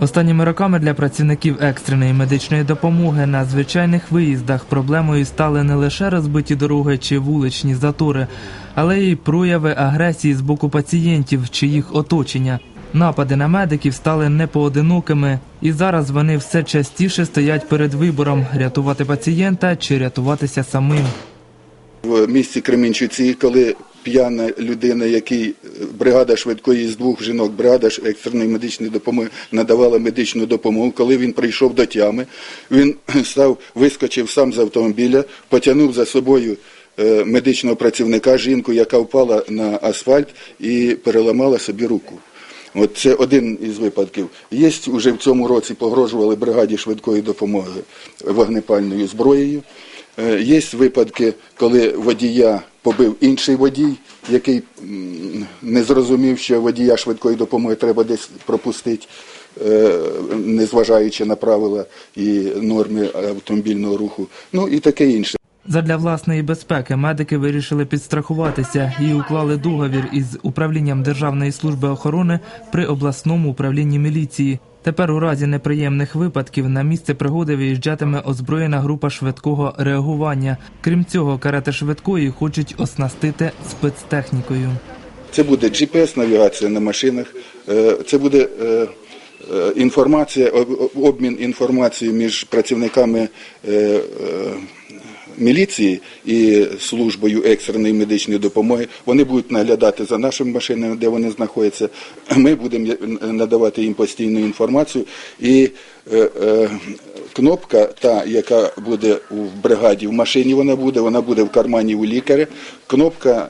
Останніми роками для працівників екстреної медичної допомоги на звичайних виїздах проблемою стали не лише розбиті дороги чи вуличні затори, але й прояви агресії з боку пацієнтів чи їх оточення. Напади на медиків стали непоодинокими, і зараз вони все частіше стоять перед вибором рятувати пацієнта чи рятуватися самим. в місті Кременчуці, коли п'яна людина, який бригада швидкої з двох жінок, бригада екстреної медичної допомоги надавала медичну допомогу. Коли він прийшов до тями, він став, вискочив сам з автомобіля, потягнув за собою е, медичного працівника, жінку, яка впала на асфальт і переламала собі руку. От це один із випадків. Є вже в цьому році погрожували бригаді швидкої допомоги вогнепальною зброєю. Е, Є випадки, коли водія побив інший водій, який не зрозумів, що водія швидкої допомоги треба десь пропустити, е, незважаючи на правила і норми автомобільного руху. Ну і таке інше. Задля власної безпеки медики вирішили підстрахуватися і уклали договір із управлінням Державної служби охорони при обласному управлінні міліції. Тепер у разі неприємних випадків на місце пригоди виїжджатиме озброєна група швидкого реагування. Крім цього, карети швидкої хочуть оснастити спецтехнікою. Це буде GPS-навігація на машинах, е, це буде е, е, інформація, обмін інформацією між працівниками міліції і службою екстреної медичної допомоги. Вони будуть наглядати за нашими машинами, де вони знаходяться. Ми будемо надавати їм постійну інформацію. І е, е, кнопка, та, яка буде в бригаді в машині, вона буде, вона буде в кармані у лікаря. Кнопка,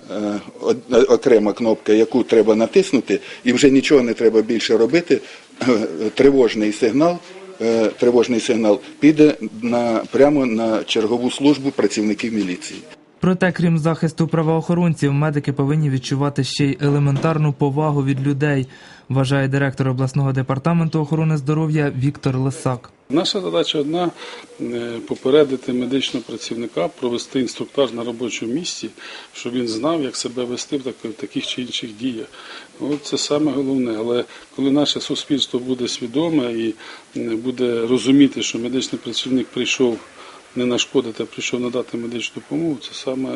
е, окрема кнопка, яку треба натиснути, і вже нічого не треба більше робити. Е, Тривожний сигнал. Е, Тривожний сигнал піде на прямо на чергову службу працівників міліції. Проте, крім захисту правоохоронців, медики повинні відчувати ще й елементарну повагу від людей, вважає директор обласного департаменту охорони здоров'я Віктор Лисак. Наша задача одна е, попередити медичного працівника, провести інструктаж на робочому місці, щоб він знав, як себе вести в таких чи інших діях. От це саме головне. Але коли наше суспільство буде свідоме і буде розуміти, що медичний працівник прийшов не нашкодити, а прийшов надати медичну допомогу, це саме,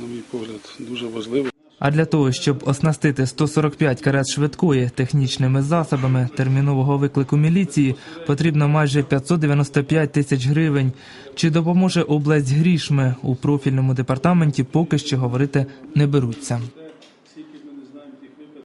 на мій погляд, дуже важливо. А для того, щоб оснастити 145 карет швидкої технічними засобами термінового виклику міліції, потрібно майже 595 тисяч гривень. Чи допоможе область грішми у профільному департаменті, поки що говорити не беруться.